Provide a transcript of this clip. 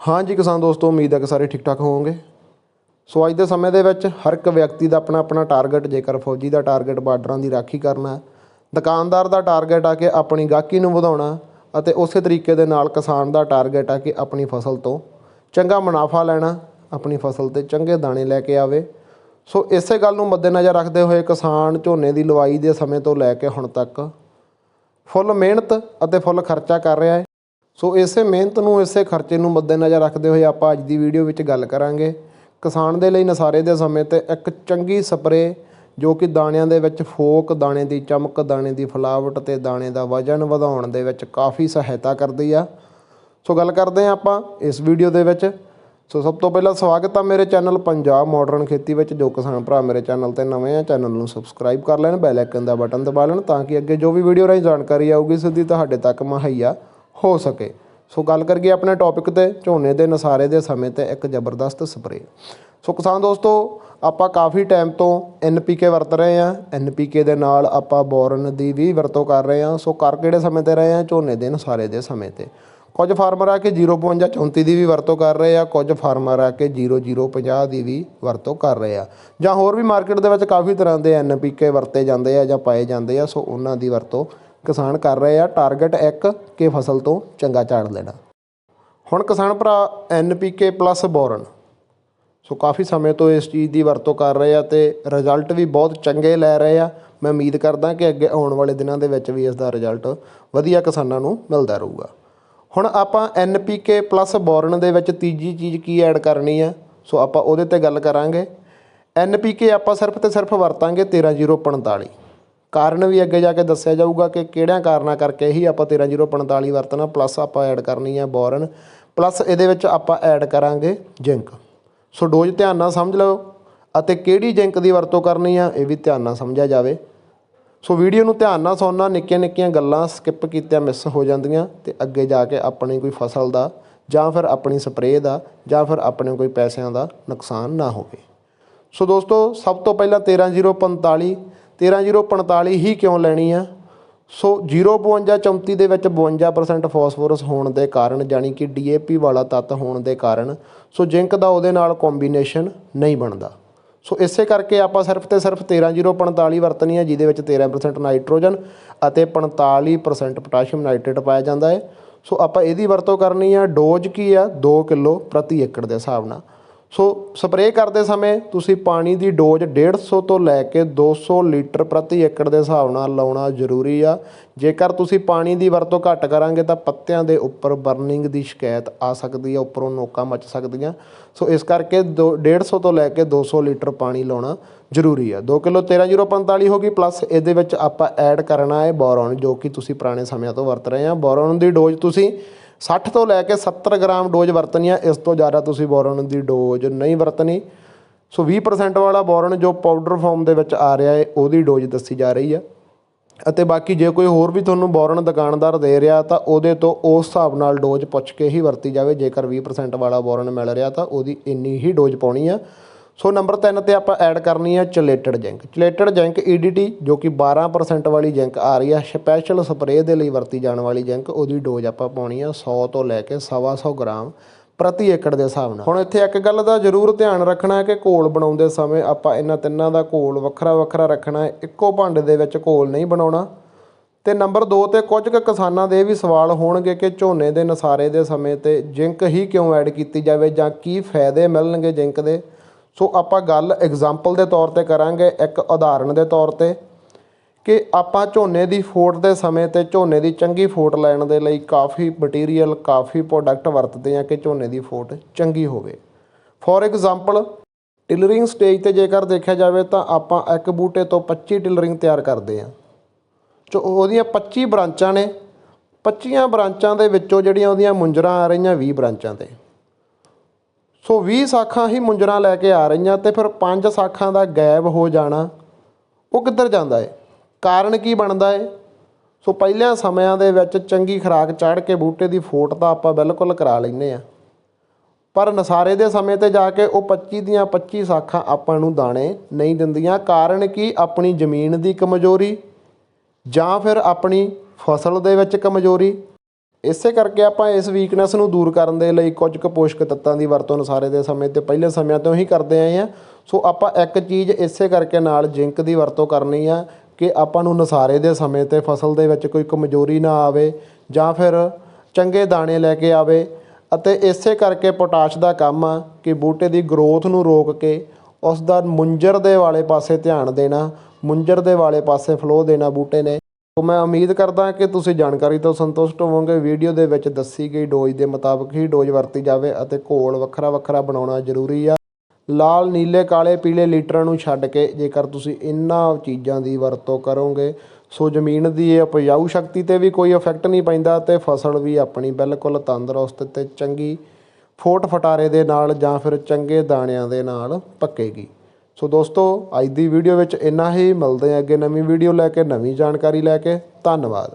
ਹਾਂਜੀ ਕਿਸਾਨ ਦੋਸਤੋ, ਉਮੀਦ ਹੈ ਕਿ ਸਾਰੇ ਠੀਕ ਠਾਕ ਹੋਵੋਗੇ। ਸੋ ਅੱਜ ਦੇ ਸਮੇਂ ਦੇ ਵਿੱਚ ਹਰ ਇੱਕ ਵਿਅਕਤੀ ਦਾ ਆਪਣਾ ਆਪਣਾ ਟਾਰਗੇਟ ਜੇਕਰ ਫੌਜੀ ਦਾ ਟਾਰਗੇਟ ਬਾਰਡਰਾਂ ਦੀ ਰਾਖੀ ਕਰਨਾ ਦੁਕਾਨਦਾਰ ਦਾ ਟਾਰਗੇਟ ਆ ਕਿ ਆਪਣੀ ਗਾਹਕੀ ਨੂੰ ਵਧਾਉਣਾ ਅਤੇ ਉਸੇ ਤਰੀਕੇ ਦੇ ਨਾਲ ਕਿਸਾਨ ਦਾ ਟਾਰਗੇਟ ਆ ਕਿ ਆਪਣੀ ਫਸਲ ਤੋਂ ਚੰਗਾ ਮੁਨਾਫਾ ਲੈਣਾ, ਆਪਣੀ ਫਸਲ ਤੇ ਚੰਗੇ ਦਾਣੇ ਲੈ ਕੇ ਆਵੇ। ਸੋ ਇਸੇ ਗੱਲ ਨੂੰ ਮੱਦੇਨਜ਼ਰ ਰੱਖਦੇ ਹੋਏ ਕਿਸਾਨ ਝੋਨੇ ਦੀ ਲਵਾਈ ਦੇ ਸਮੇਂ ਤੋਂ ਲੈ ਕੇ ਹੁਣ ਤੱਕ ਫੁੱਲ ਮਿਹਨਤ ਅਤੇ ਫੁੱਲ ਖਰਚਾ ਕਰ ਰਿਹਾ ਹੈ। ਸੋ ਇਸੇ ਮਿਹਨਤ ਨੂੰ, ਇਸੇ ਖਰਚੇ ਨੂੰ ਮੱਦੇਨਜ਼ਰ ਰੱਖਦੇ ਹੋਏ ਆਪਾਂ ਅੱਜ ਦੀ ਵੀਡੀਓ ਵਿੱਚ ਗੱਲ ਕਰਾਂਗੇ। ਕਿਸਾਨ ਦੇ ਲਈ ਨਸਾਰੇ ਦੇ ਸਮੇਂ ਤੇ ਇੱਕ ਚੰਗੀ ਸਪਰੇ ਜੋ ਕਿ ਦਾਣਿਆਂ ਦੇ ਵਿੱਚ ਫੋਕ, ਦਾਣੇ ਦੀ ਚਮਕ, ਦਾਣੇ ਦੀ ਫਲਾਵਟ ਤੇ ਦਾਣੇ ਦਾ ਵਜਨ ਵਧਾਉਣ ਦੇ ਵਿੱਚ ਕਾਫੀ ਸਹਾਇਤਾ ਕਰਦੀ ਆ। ਸੋ ਗੱਲ ਕਰਦੇ ਹਾਂ ਆਪਾਂ ਇਸ ਵੀਡੀਓ ਦੇ ਵਿੱਚ। ਸੋ ਸਭ ਤੋਂ ਪਹਿਲਾਂ ਸਵਾਗਤ ਆ ਮੇਰੇ ਚੈਨਲ ਪੰਜਾਬ ਮਾਡਰਨ ਖੇਤੀ ਵਿੱਚ। ਜੋ ਕਿਸਾਨ ਭਰਾ ਮੇਰੇ ਚੈਨਲ ਤੇ ਨਵੇਂ ਆ, ਚੈਨਲ ਨੂੰ ਸਬਸਕ੍ਰਾਈਬ ਕਰ ਲੈਣ, ਬੈਲ ਆਈਕਨ ਦਾ ਬਟਨ ਦਬਾ ਲੈਣ, ਤਾਂ ਕਿ ਅੱਗੇ ਜੋ ਵੀ ਵੀਡੀਓ ਰਾਹੀਂ ਜਾਣਕਾਰੀ ਆਊਗੀ, ਸਿੱਧੀ ਤੁਹਾਡੇ ਤੱਕ ਮੁਹੱਈਆ ਹੋ ਸਕੇ। ਸੋ ਗੱਲ ਕਰੀਏ ਆਪਣੇ ਟੌਪਿਕ ਤੇ, ਝੋਨੇ ਦੇ ਨਸਾਰੇ ਦੇ ਸਮੇਂ ਤੇ ਇੱਕ ਜ਼ਬਰਦਸਤ ਸਪਰੇ ਸੋ ਕਿਸਾਨ ਦੋਸਤੋ, ਆਪਾਂ ਕਾਫੀ ਟਾਈਮ ਤੋਂ ਐਨਪੀਕੇ ਵਰਤ ਰਹੇ ਆ ਐਨਪੀਕੇ ਦੇ ਨਾਲ ਆਪਾਂ ਬੋਰਨ ਦੀ ਵੀ ਵਰਤੋਂ ਕਰ ਰਹੇ ਆ ਸੋ ਕਰ ਕਿਹੜੇ ਸਮੇਂ ਤੇ ਰਹੇ ਆ ਝੋਨੇ ਦੇ ਨਸਾਰੇ ਦੇ ਸਮੇਂ ਤੇ। ਕੁਝ ਫਾਰਮਰ ਆ ਕੇ 052 34 ਦੀ ਵੀ ਵਰਤੋਂ ਕਰ ਰਹੇ ਆ। ਕੁਝ ਫਾਰਮਰ ਆ ਕੇ 0050 ਦੀ ਵੀ ਵਰਤੋਂ ਕਰ ਰਹੇ ਆ। ਜਾਂ ਹੋਰ ਵੀ ਮਾਰਕੀਟ ਦੇ ਵਿੱਚ ਕਾਫੀ ਤਰ੍ਹਾਂ ਦੇ ਐਨਪੀਕੇ ਵਰਤੇ ਜਾਂਦੇ ਆ ਜਾਂ ਪਾਏ ਜਾਂਦੇ ਆ। ਸੋ ਉਹਨਾਂ ਦੀ ਵਰਤੋਂ ਕਿਸਾਨ ਕਰ ਰਹੇ ਆ ਟਾਰਗੇਟ ਇੱਕ, ਕਿ ਫਸਲ ਤੋਂ ਚੰਗਾ ਝਾੜ ਲੈਣਾ। ਹੁਣ ਕਿਸਾਨ ਭਰਾ ਐਨਪੀਕੇ ਪਲੱਸ ਬੋਰਨ। ਸੋ ਕਾਫੀ ਸਮੇਂ ਤੋਂ ਇਸ ਚੀਜ਼ ਦੀ ਵਰਤੋਂ ਕਰ ਰਹੇ ਆ ਤੇ ਰਿਜ਼ਲਟ ਵੀ ਬਹੁਤ ਚੰਗੇ ਲੈ ਰਹੇ ਆ। ਮੈਂ ਉਮੀਦ ਕਰਦਾ ਕਿ ਅੱਗੇ ਆਉਣ ਵਾਲੇ ਦਿਨਾਂ ਦੇ ਵਿੱਚ ਵੀ ਇਸ ਦਾ ਰਿਜ਼ਲਟ ਵਧੀਆ ਕਿਸਾਨਾਂ ਨੂੰ ਮਿਲਦਾ ਰਹੂਗਾ। ਹੁਣ ਆਪਾਂ ਐਨਪੀਕੇ ਪਲੱਸ ਬੋਰਨ ਦੇ ਵਿੱਚ ਤੀਜੀ ਚੀਜ਼ ਕੀ ਐਡ ਕਰਨੀ ਆ? ਸੋ ਆਪਾਂ ਉਹਦੇ ਤੇ ਗੱਲ ਕਰਾਂਗੇ। ਐਨਪੀਕੇ ਆਪਾਂ ਸਿਰਫ ਤੇ ਸਿਰਫ ਵਰਤਾਂਗੇ 13045 ਕਾਰਨ ਵੀ ਅੱਗੇ ਜਾ ਕੇ ਦੱਸਿਆ ਜਾਊਗਾ ਕਿ ਕਿਹੜਿਆਂ ਕਾਰਨਾਂ ਕਰਕੇ ਹੀ ਆਪਾਂ 13045 ਵਰਤਣਾ ਪਲੱਸ ਆਪਾਂ ਐਡ ਕਰਨੀ ਹੈ ਬੋਰਨ ਪਲੱਸ ਇਹਦੇ ਵਿੱਚ ਆਪਾਂ ਐਡ ਕਰਾਂਗੇ ਜਿੰਕ। ਸੋ ਡੋਜ਼ ਧਿਆਨ ਨਾਲ ਸਮਝ ਲਓ ਅਤੇ ਕਿਹੜੀ ਜਿੰਕ ਦੀ ਵਰਤੋਂ ਕਰਨੀ ਆ, ਇਹ ਵੀ ਧਿਆਨ ਨਾਲ ਸਮਝਿਆ ਜਾਵੇ। ਸੋ ਵੀਡੀਓ ਨੂੰ ਧਿਆਨ ਨਾਲ ਸੁਣਨਾ, ਨਿੱਕੀਆਂ ਨਿੱਕੀਆਂ ਗੱਲਾਂ ਸਕਿੱਪ ਕੀਤਿਆਂ ਮਿਸ ਹੋ ਜਾਂਦੀਆਂ ਤੇ ਅੱਗੇ ਜਾ ਕੇ ਆਪਣੀ ਕੋਈ ਫਸਲ ਦਾ ਜਾਂ ਫਿਰ ਆਪਣੀ ਸਪਰੇਅ ਦਾ ਜਾਂ ਫਿਰ ਆਪਣੇ ਕੋਈ ਪੈਸਿਆਂ ਦਾ ਨੁਕਸਾਨ ਨਾ ਹੋਵੇ। ਸੋ ਦੋਸਤੋ, ਸਭ ਤੋਂ ਪਹਿਲਾਂ 13045 13045 ਹੀ ਕਿਉਂ ਲੈਣੀ ਆ? ਸੋ 052 34 ਦੇ ਵਿੱਚ 52% ਫਾਸਫੋਰਸ ਹੋਣ ਦੇ ਕਾਰਨ ਜਾਨੀ ਕਿ ਡੀਏਪੀ ਵਾਲਾ ਤੱਤ ਹੋਣ ਦੇ ਕਾਰਨ, ਸੋ ਜ਼ਿੰਕ ਦਾ ਉਹਦੇ ਨਾਲ ਕੰਬੀਨੇਸ਼ਨ ਨਹੀਂ ਬਣਦਾ। ਸੋ ਇਸੇ ਕਰਕੇ ਆਪਾਂ ਸਿਰਫ ਤੇ ਸਿਰਫ 13045 ਵਰਤਣੀ ਹੈ ਜਿਹਦੇ ਵਿੱਚ 13% ਨਾਈਟ੍ਰੋਜਨ ਅਤੇ 45% ਪੋਟਾਸ਼ੀਅਮ ਨਾਈਟ੍ਰੇਟ ਪਾਇਆ ਜਾਂਦਾ ਹੈ। ਸੋ ਆਪਾਂ ਇਹਦੀ ਵਰਤੋਂ ਕਰਨੀ ਆ, ਡੋਜ਼ ਕੀ ਆ? 2 ਕਿਲੋ ਪ੍ਰਤੀ ਏਕੜ ਦੇ ਹਿਸਾਬ ਨਾਲ। ਸੋ ਸਪਰੇਅ ਕਰਦੇ ਸਮੇਂ ਤੁਸੀਂ ਪਾਣੀ ਦੀ ਡੋਜ਼ 150 ਤੋਂ ਲੈ ਕੇ 200 ਲੀਟਰ ਪ੍ਰਤੀ ਏਕੜ ਦੇ ਹਿਸਾਬ ਨਾਲ ਲਾਉਣਾ ਜ਼ਰੂਰੀ ਆ। ਜੇਕਰ ਤੁਸੀਂ ਪਾਣੀ ਦੀ ਵਰਤੋਂ ਘੱਟ ਕਰਾਂਗੇ ਤਾਂ ਪੱਤਿਆਂ ਦੇ ਉੱਪਰ ਬਰਨਿੰਗ ਦੀ ਸ਼ਿਕਾਇਤ ਆ ਸਕਦੀ ਆ, ਉੱਪਰੋਂ ਨੋਕਾਂ ਮੱਚ ਸਕਦੀਆਂ। ਸੋ ਇਸ ਕਰਕੇ ਦੋ- 150 ਤੋਂ ਲੈ ਕੇ 200 ਲੀਟਰ ਪਾਣੀ ਲਾਉਣਾ ਜ਼ਰੂਰੀ ਆ। 2 ਕਿਲੋ 13045 ਹੋ ਗਈ, ਪਲੱਸ ਇਹਦੇ ਵਿੱਚ ਆਪਾਂ ਐਡ ਕਰਨਾ ਹੈ ਬੋਰੋਨ, ਜੋ ਕਿ ਤੁਸੀਂ ਪੁਰਾਣੇ ਸਮਿਆਂ ਤੋਂ ਵਰਤ ਰਹੇ ਆ। ਬੋਰੋਨ ਦੀ ਡੋਜ਼ ਤੁਸੀਂ 60 ਤੋਂ ਲੈ ਕੇ 70 ਗ੍ਰਾਮ ਡੋਜ਼ ਵਰਤਣੀ ਆ ਇਸ ਤੋਂ ਜ਼ਿਆਦਾ ਤੁਸੀਂ ਬੋਰਨ ਦੀ ਡੋਜ਼ ਨਹੀਂ ਵਰਤਣੀ। ਸੋ 20% ਵਾਲਾ ਬੋਰਨ ਜੋ ਪਾਊਡਰ ਫਾਰਮ ਦੇ ਵਿੱਚ ਆ ਰਿਹਾ ਹੈ, ਉਹਦੀ ਡੋਜ਼ ਦੱਸੀ ਜਾ ਰਹੀ ਹੈ। ਅਤੇ ਬਾਕੀ ਜੇ ਕੋਈ ਹੋਰ ਵੀ ਤੁਹਾਨੂੰ ਬੋਰਨ ਦੁਕਾਨਦਾਰ ਦੇ ਰਿਹਾ ਤਾਂ ਉਹਦੇ ਤੋਂ ਉਸ ਹਿਸਾਬ ਨਾਲ ਡੋਜ਼ ਪੁੱਛ ਕੇ ਹੀ ਵਰਤੀ ਜਾਵੇ। ਜੇਕਰ 20% ਵਾਲਾ ਬੋਰਨ ਮਿਲ ਰਿਹਾ ਤਾਂ ਉਹਦੀ ਇੰਨੀ ਹੀ ਡੋਜ਼ ਪਾਉਣੀ ਆ। ਸੋ ਨੰਬਰ 3 ਤੇ ਆਪਾਂ ਐਡ ਕਰਨੀ ਹੈ ਚਲੇਟਡ ਜੈਂਕ। ਚਲੇਟਡ ਜਿੰਕ EDT ਜੋ ਕਿ 12% ਵਾਲੀ ਜੈਂਕ ਆ ਰਹੀ ਹੈ ਸਪੈਸ਼ਲ ਸਪਰੇਅ ਦੇ ਲਈ ਵਰਤੀ ਜਾਣ ਵਾਲੀ ਜੈਂਕ, ਉਹਦੀ ਡੋਜ਼ ਆਪਾਂ ਪਾਉਣੀ ਆ 100 ਤੋਂ ਲੈ ਕੇ 125 ਗ੍ਰਾਮ ਪ੍ਰਤੀ ਏਕੜ ਦੇ ਹਿਸਾਬ ਨਾਲ। ਹੁਣ ਇੱਥੇ ਇੱਕ ਗੱਲ ਦਾ ਜ਼ਰੂਰ ਧਿਆਨ ਰੱਖਣਾ ਹੈ ਕਿ ਘੋਲ ਬਣਾਉਂਦੇ ਸਮੇਂ ਆਪਾਂ ਇਹਨਾਂ ਤਿੰਨਾਂ ਦਾ ਘੋਲ ਵੱਖਰਾ ਵੱਖਰਾ ਰੱਖਣਾ ਹੈ। ਇੱਕੋ ਭਾਂਡੇ ਦੇ ਵਿੱਚ ਘੋਲ ਨਹੀਂ ਬਣਾਉਣਾ। ਤੇ ਨੰਬਰ 2 ਤੇ ਕੁਝ ਕੁ ਕਿਸਾਨਾਂ ਦੇ ਇਹ ਵੀ ਸਵਾਲ ਹੋਣਗੇ ਕਿ ਝੋਨੇ ਦੇ ਨਸਾਰੇ ਦੇ ਸਮੇਂ ਤੇ ਜਿੰਕ ਹੀ ਕਿਉਂ ਐਡ ਕੀਤੀ ਜਾਵੇ ਜਾਂ ਕੀ ਫਾਇਦੇ ਮਿਲਣਗੇ ਜਿੰਕ ਦੇ। ਸੋ ਆਪਾਂ ਗੱਲ ਐਗਜ਼ਾਮਪਲ ਦੇ ਤੌਰ ਤੇ ਕਰਾਂਗੇ, ਇੱਕ ਉਦਾਹਰਣ ਦੇ ਤੌਰ ਤੇ, ਕਿ ਆਪਾਂ ਝੋਨੇ ਦੀ ਫੋਟ ਦੇ ਸਮੇਂ ਤੇ ਝੋਨੇ ਦੀ ਚੰਗੀ ਫੋਟ ਲੈਣ ਦੇ ਲਈ ਕਾਫੀ ਮਟੀਰੀਅਲ ਕਾਫੀ ਪ੍ਰੋਡਕਟ ਵਰਤਦੇ ਆ ਕਿ ਝੋਨੇ ਦੀ ਫੋਟ ਚੰਗੀ ਹੋਵੇ। ਫੋਰ ਐਗਜ਼ਾਮਪਲ ਟਿਲਰਿੰਗ ਸਟੇਜ ਤੇ ਜੇਕਰ ਦੇਖਿਆ ਜਾਵੇ ਤਾਂ ਆਪਾਂ ਇੱਕ ਬੂਟੇ ਤੋਂ 25 ਟਿਲਰਿੰਗ ਤਿਆਰ ਕਰਦੇ ਆ ਚੋ ਉਹਦੀਆਂ 25 ਬ੍ਰਾਂਚਾਂ ਨੇ 25 ਬ੍ਰਾਂਚਾਂ ਦੇ ਵਿੱਚੋਂ ਜਿਹੜੀਆਂ ਉਹਦੀਆਂ ਮੁੰਜਰਾਂ ਆ ਰਹੀਆਂ 20 ਬ੍ਰਾਂਚਾਂ ਤੇ। ਸੋ 20 ਸਾਖਾਂ ਹੀ ਮੁੰਜਰਾਂ ਲੈ ਕੇ ਆ ਰਹੀਆਂ ਤੇ ਫਿਰ ਪੰਜ ਸਾਖਾਂ ਦਾ ਗਾਇਬ ਹੋ ਜਾਣਾ, ਉਹ ਕਿੱਧਰ ਜਾਂਦਾ ਹੈ ਕਾਰਨ ਕੀ ਬਣਦਾ ਏ? ਸੋ ਪਹਿਲਿਆਂ ਸਮਿਆਂ ਦੇ ਵਿੱਚ ਚੰਗੀ ਖੁਰਾਕ ਚੜ੍ਹ ਕੇ ਬੂਟੇ ਦੀ ਫੋਟ ਤਾਂ ਆਪਾਂ ਬਿਲਕੁਲ ਕਰਾ ਲੈਂਦੇ ਆ ਪਰ ਨਸਾਰੇ ਦੇ ਸਮੇਂ ਤੇ ਜਾ ਕੇ ਉਹ 25 ਦੀਆਂ 25 ਸਾਖਾਂ ਆਪਾਂ ਨੂੰ ਦਾਣੇ ਨਹੀਂ ਦਿੰਦੀਆਂ। ਕਾਰਨ ਕੀ? ਆਪਣੀ ਜ਼ਮੀਨ ਦੀ ਕਮਜ਼ੋਰੀ ਜਾਂ ਫਿਰ ਆਪਣੀ ਫਸਲ ਦੇ ਵਿੱਚ ਕਮਜ਼ੋਰੀ। ਇਸੇ ਕਰਕੇ ਆਪਾਂ ਇਸ ਵੀਕਨੈਸ ਨੂੰ ਦੂਰ ਕਰਨ ਦੇ ਲਈ ਕੁਝ ਕੁ ਪੋਸ਼ਕ ਤੱਤਾਂ ਦੀ ਵਰਤੋਂ ਨਸਾਰੇ ਦੇ ਸਮੇਂ ਤੇ ਪਹਿਲੇ ਸਮਿਆਂ ਤੋਂ ਹੀ ਕਰਦੇ ਆਏ ਆ ਸੋ ਆਪਾਂ ਇੱਕ ਚੀਜ਼ ਇਸੇ ਕਰਕੇ ਨਾਲ ਜ਼ਿੰਕ ਦੀ ਵਰਤੋਂ ਕਰਨੀ ਆ ਕਿ ਆਪਾਂ ਨੂੰ ਨਸਾਰੇ ਦੇ ਸਮੇਂ ਤੇ ਫਸਲ ਦੇ ਵਿੱਚ ਕੋਈ ਕਮਜ਼ੋਰੀ ਨਾ ਆਵੇ ਜਾਂ ਫਿਰ ਚੰਗੇ ਦਾਣੇ ਲੈ ਕੇ ਆਵੇ ਅਤੇ ਇਸੇ ਕਰਕੇ ਪੋਟਾਸ਼ ਦਾ ਕੰਮ ਆ ਕਿ ਬੂਟੇ ਦੀ ਗਰੋਥ ਨੂੰ ਰੋਕ ਕੇ ਉਸ ਦਾ ਮੁੰਜਰ ਦੇ ਵਾਲੇ ਪਾਸੇ ਧਿਆਨ ਦੇਣਾ, ਮੁੰਜਰ ਦੇ ਵਾਲੇ ਪਾਸੇ ਫਲੋ ਦੇਣਾ ਬੂਟੇ ਨੇ। ਸੋ ਮੈਂ ਉਮੀਦ ਕਰਦਾ ਕਿ ਤੁਸੀਂ ਜਾਣਕਾਰੀ ਤੋਂ ਸੰਤੁਸ਼ਟ ਹੋਵੋਗੇ। ਵੀਡੀਓ ਦੇ ਵਿੱਚ ਦੱਸੀ ਗਈ ਡੋਜ਼ ਦੇ ਮੁਤਾਬਕ ਹੀ ਡੋਜ਼ ਵਰਤੀ ਜਾਵੇ ਅਤੇ ਘੋਲ ਵੱਖਰਾ ਵੱਖਰਾ ਬਣਾਉਣਾ ਜ਼ਰੂਰੀ ਆ। ਲਾਲ, ਨੀਲੇ, ਕਾਲੇ, ਪੀਲੇ ਲੀਟਰਾਂ ਨੂੰ ਛੱਡ ਕੇ ਜੇਕਰ ਤੁਸੀਂ ਇਹਨਾਂ ਚੀਜ਼ਾਂ ਦੀ ਵਰਤੋਂ ਕਰੋਗੇ, ਸੋ ਜ਼ਮੀਨ ਦੀ ਉਪਜਾਊ ਸ਼ਕਤੀ ਤੇ ਵੀ ਕੋਈ ਇਫੈਕਟ ਨਹੀਂ ਪੈਂਦਾ ਤੇ ਫਸਲ ਵੀ ਆਪਣੀ ਬਿਲਕੁਲ ਤੰਦਰੁਸਤ ਤੇ ਚੰਗੀ ਫੋਟ ਫਟਾਰੇ ਦੇ ਨਾਲ ਜਾਂ ਫਿਰ ਚੰਗੇ ਦਾਣਿਆਂ ਦੇ ਨਾਲ ਪੱਕੇਗੀ। ਸੋ ਦੋਸਤੋ, ਅੱਜ ਦੀ ਵੀਡੀਓ ਵਿੱਚ ਇੰਨਾ ਹੀ। ਮਿਲਦੇ ਹਾਂ ਅੱਗੇ ਨਵੀਂ ਵੀਡੀਓ ਲੈ ਕੇ, ਨਵੀਂ ਜਾਣਕਾਰੀ ਲੈ ਕੇ। ਧੰਨਵਾਦ।